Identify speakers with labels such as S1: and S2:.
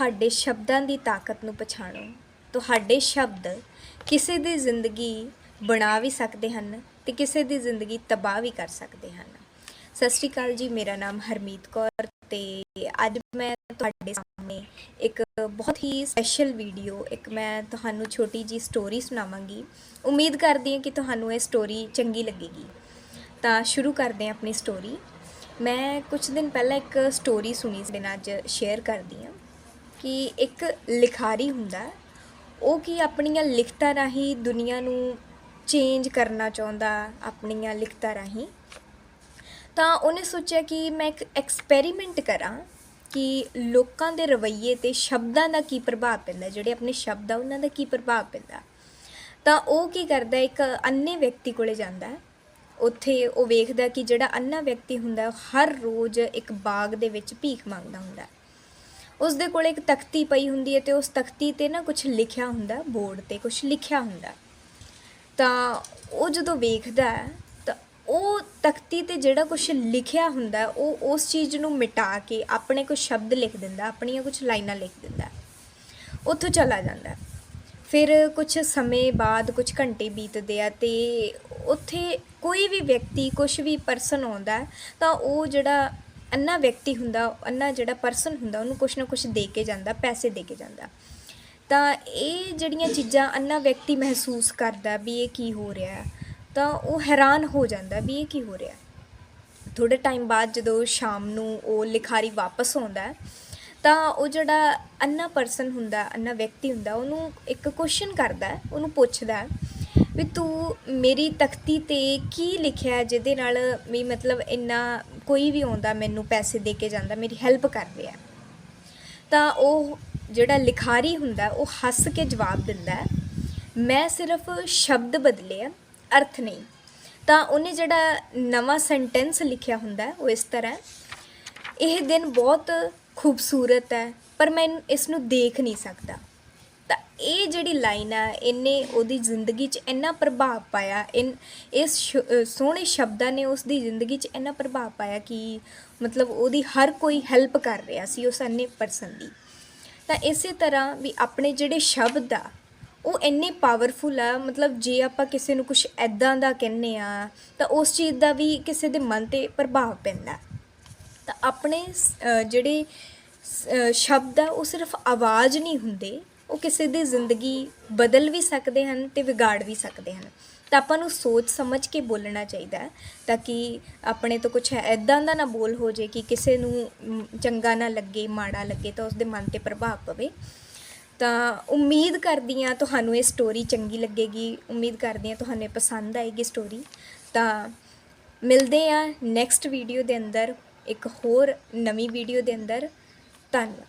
S1: ਤੁਹਾਡੇ ਸ਼ਬਦਾਂ ਦੀ ਤਾਕਤ ਨੂੰ ਪਛਾਣੋ। ਤੁਹਾਡੇ ਸ਼ਬਦ ਕਿਸੇ ਦੀ ਜ਼ਿੰਦਗੀ ਬਣਾ ਵੀ ਸਕਦੇ ਹਨ ਤੇ ਕਿਸੇ ਦੀ ਜ਼ਿੰਦਗੀ ਤਬਾਹ ਵੀ ਕਰ ਸਕਦੇ ਹਨ। ਸਤਿ ਸ਼੍ਰੀ ਅਕਾਲ ਜੀ, ਮੇਰਾ ਨਾਮ ਹਰਮੀਤ ਕੌਰ ਤੇ ਅੱਜ ਮੈਂ ਤੁਹਾਡੇ ਸਾਹਮਣੇ ਇੱਕ ਬਹੁਤ ਹੀ ਸਪੈਸ਼ਲ ਵੀਡੀਓ ਇੱਕ ਮੈਂ ਤੁਹਾਨੂੰ ਛੋਟੀ ਜੀ ਸਟੋਰੀ ਸੁਣਾਵਾਂਗੀ। ਉਮੀਦ ਕਰਦੀ ਹਾਂ ਕਿ ਤੁਹਾਨੂੰ ਇਹ ਸਟੋਰੀ ਚੰਗੀ ਲੱਗੇਗੀ। ਤਾਂ ਸ਼ੁਰੂ ਕਰਦੇ ਹਾਂ ਆਪਣੀ ਸਟੋਰੀ ਮੈਂ ਕੁਝ ਦਿਨ ਪਹਿਲਾਂ ਇੱਕ ਸਟੋਰੀ ਸੁਣੀ ਸੀ ਅੱਜ ਸ਼ੇਅਰ ਕਰਦੀ ਹਾਂ। ਕਿ ਇੱਕ ਲਿਖਾਰੀ ਹੁੰਦਾ ਉਹ ਕੀ ਆਪਣੀਆਂ ਲਿਖਤਾਂ ਰਾਹੀਂ ਦੁਨੀਆ ਨੂੰ ਚੇਂਜ ਕਰਨਾ ਚਾਹੁੰਦਾ, ਆਪਣੀਆਂ ਲਿਖਤਾਂ ਰਾਹੀਂ? ਤਾਂ ਉਹਨੇ ਸੋਚਿਆ ਕਿ ਮੈਂ ਇੱਕ ਐਕਸਪੈਰੀਮੈਂਟ ਕਰਾਂ ਕਿ ਲੋਕਾਂ ਦੇ ਰਵੱਈਏ ਤੇ ਸ਼ਬਦਾਂ ਦਾ ਕੀ ਪ੍ਰਭਾਵ ਪੈਂਦਾ, ਜਿਹੜੇ ਆਪਣੇ ਸ਼ਬਦ ਆ, ਉਹਨਾਂ ਦਾ ਕੀ ਪ੍ਰਭਾਵ ਪੈਂਦਾ। ਤਾਂ ਉਹ ਕੀ ਕਰਦਾ, ਇੱਕ ਅੰਨੇ ਵਿਅਕਤੀ ਕੋਲੇ ਜਾਂਦਾ ਉੱਥੇ ਉਹ ਵੇਖਦਾ ਕਿ ਜਿਹੜਾ ਅੰਨਾ ਵਿਅਕਤੀ ਹੁੰਦਾ, ਉਹ ਹਰ ਰੋਜ਼ ਇੱਕ ਬਾਗ ਦੇ ਵਿੱਚ ਭੀਖ ਮੰਗਦਾ ਹੁੰਦਾ ਉਸ ਦੇ ਕੋਲ ਇੱਕ ਤਖਤੀ ਪਈ ਹੁੰਦੀ ਹੈ ਤੇ ਉਸ ਤਖਤੀ ਤੇ ਨਾ ਕੁਝ ਲਿਖਿਆ ਹੁੰਦਾ, ਬੋਰਡ ਤੇ ਕੁਝ ਲਿਖਿਆ ਹੁੰਦਾ। ਤਾਂ ਉਹ ਜਦੋਂ ਵੇਖਦਾ ਤਾਂ ਉਹ ਤਖਤੀ ਤੇ ਜਿਹੜਾ ਕੁਝ ਲਿਖਿਆ ਹੁੰਦਾ, ਉਹ ਉਸ ਚੀਜ਼ ਨੂੰ ਮਿਟਾ ਕੇ ਆਪਣੇ ਕੁਝ ਸ਼ਬਦ ਲਿਖ ਦਿੰਦਾ, ਆਪਣੀਆਂ ਕੁਝ ਲਾਈਨਾਂ ਲਿਖ ਦਿੰਦਾ। ਉੱਥੋਂ ਚਲਾ ਜਾਂਦਾ। ਫਿਰ ਕੁਝ ਸਮੇਂ ਬਾਅਦ ਕੁਝ ਘੰਟੇ ਬੀਤਦੇ ਆ ਤੇ ਉੱਥੇ ਕੋਈ ਵੀ ਵਿਅਕਤੀ ਕੁਝ ਵੀ ਪਰਸਨ ਆਉਂਦਾ ਤਾਂ ਉਹ ਜਿਹੜਾ ਅੰਨਾ ਵਿਅਕਤੀ ਹੁੰਦਾ, ਅੰਨਾ ਜਿਹੜਾ ਪਰਸਨ ਹੁੰਦਾ, ਉਹਨੂੰ ਕੁਛ ਨਾ ਕੁਛ ਦੇ ਕੇ ਜਾਂਦਾ, ਪੈਸੇ ਦੇ ਕੇ ਜਾਂਦਾ ਤਾਂ ਇਹ ਜਿਹੜੀਆਂ ਚੀਜ਼ਾਂ ਅੰਨਾ ਵਿਅਕਤੀ ਮਹਿਸੂਸ ਕਰਦਾ ਵੀ ਇਹ ਕੀ ਹੋ ਰਿਹਾ ਤਾਂ ਉਹ ਹੈਰਾਨ ਹੋ ਜਾਂਦਾ ਵੀ ਇਹ ਕੀ ਹੋ ਰਿਹਾ ਹੈ। ਥੋੜੇ ਟਾਈਮ ਬਾਅਦ ਜਦੋਂ ਸ਼ਾਮ ਨੂੰ ਉਹ ਲਿਖਾਰੀ ਵਾਪਸ ਆਉਂਦਾ ਤਾਂ ਉਹ ਜਿਹੜਾ ਅੰਨਾ ਪਰਸਨ ਹੁੰਦਾ, ਅੰਨਾ ਵਿਅਕਤੀ ਹੁੰਦਾ, ਉਹਨੂੰ ਇੱਕ ਕੁਐਸਚਨ ਕਰਦਾ ਉਹਨੂੰ ਪੁੱਛਦਾ ਵੀ ਤੂੰ ਮੇਰੀ ਤਖਤੀ ਤੇ ਕੀ ਲਿਖਿਆ ਜਿਹਦੇ ਨਾਲ ਵੀ ਮਤਲਬ ਇੰਨਾ ਕੋਈ ਵੀ ਆਉਂਦਾ ਮੈਨੂੰ ਪੈਸੇ ਦੇ ਕੇ ਜਾਂਦਾ, ਮੇਰੀ ਹੈਲਪ ਕਰ ਰਿਹਾ ਤਾਂ ਉਹ ਜਿਹੜਾ ਲਿਖਾਰੀ ਹੁੰਦਾ, ਉਹ ਹੱਸ ਕੇ ਜਵਾਬ ਦਿੰਦਾ ਮੈਂ ਸਿਰਫ ਸ਼ਬਦ ਬਦਲੇ ਆ ਅਰਥ ਨਹੀਂ। ਤਾਂ ਉਹਨੇ ਜਿਹੜਾ ਨਵਾਂ ਸੈਂਟੈਂਸ ਲਿਖਿਆ ਹੁੰਦਾ ਉਹ ਇਸ ਤਰ੍ਹਾਂ ਇਹ ਦਿਨ ਬਹੁਤ ਖੂਬਸੂਰਤ ਹੈ, ਪਰ ਮੈਂ ਇਸ ਨੂੰ ਦੇਖ ਨਹੀਂ ਸਕਦਾ। ਤਾਂ ਇਹ ਜਿਹੜੀ ਲਾਈਨ ਆ, ਇਹਨੇ ਉਹਦੀ ਜ਼ਿੰਦਗੀ 'ਚ ਇੰਨਾ ਪ੍ਰਭਾਵ ਪਾਇਆ। ਇਨ ਇਸ ਸੋਹਣੇ ਸ਼ਬਦਾਂ ਨੇ ਉਸ ਦੀ ਜ਼ਿੰਦਗੀ 'ਚ ਇੰਨਾ ਪ੍ਰਭਾਵ ਪਾਇਆ ਕਿ ਮਤਲਬ ਉਹਦੀ ਹਰ ਕੋਈ ਹੈਲਪ ਕਰ ਰਿਹਾ ਸੀ ਉਸ ਅੰਨੇ ਪਰਸਨ ਦੀ। ਤਾਂ ਇਸੇ ਤਰ੍ਹਾਂ ਵੀ ਆਪਣੇ ਜਿਹੜੇ ਸ਼ਬਦ ਆ, ਉਹ ਇੰਨੇ ਪਾਵਰਫੁਲ ਆ, ਮਤਲਬ ਜੇ ਆਪਾਂ ਕਿਸੇ ਨੂੰ ਕੁਝ ਐਦਾਂ ਦਾ ਕਹਿੰਨੇ ਆ, ਤਾਂ ਉਸ ਚੀਜ਼ ਦਾ ਵੀ ਕਿਸੇ ਦੇ ਮਨ ਤੇ ਪ੍ਰਭਾਵ ਪੈਂਦਾ। ਤਾਂ ਆਪਣੇ ਜਿਹੜੇ ਸ਼ਬਦ ਆ, ਉਹ ਸਿਰਫ ਆਵਾਜ਼ ਨਹੀਂ ਹੁੰਦੇ ਉਹ ਕਿਸੇ ਦੀ ਜ਼ਿੰਦਗੀ ਬਦਲ ਵੀ ਸਕਦੇ ਹਨ ਤੇ ਵਿਗਾੜ ਵੀ ਸਕਦੇ ਹਨ। ਤਾਂ ਆਪਾਂ ਨੂੰ ਸੋਚ ਸਮਝ ਕੇ ਬੋਲਣਾ ਚਾਹੀਦਾ ਹੈ ਤਾਂ ਕਿ ਆਪਣੇ ਤੋਂ ਕੁਝ ਐਦਾਂ ਦਾ ਨਾ ਬੋਲ ਹੋ ਜੇ ਕਿ ਕਿਸੇ ਨੂੰ ਚੰਗਾ ਨਾ ਲੱਗੇ, ਮਾੜਾ ਲੱਗੇ ਤਾਂ ਉਸ ਦੇ ਮਨ ਤੇ ਪ੍ਰਭਾਵ ਪਵੇ। ਤਾਂ ਉਮੀਦ ਕਰਦੀ ਹਾਂ ਤੁਹਾਨੂੰ ਇਹ ਸਟੋਰੀ ਚੰਗੀ ਲੱਗੇਗੀ। ਉਮੀਦ ਕਰਦੀ ਹਾਂ ਤੁਹਾਨੂੰ ਇਹ ਪਸੰਦ ਆਏਗੀ ਸਟੋਰੀ ਤਾਂ ਮਿਲਦੇ ਆ ਨੈਕਸਟ ਵੀਡੀਓ ਦੇ ਅੰਦਰ, ਇੱਕ ਹੋਰ ਨਵੀਂ ਵੀਡੀਓ ਦੇ ਅੰਦਰ। ਧੰਨਵਾਦ।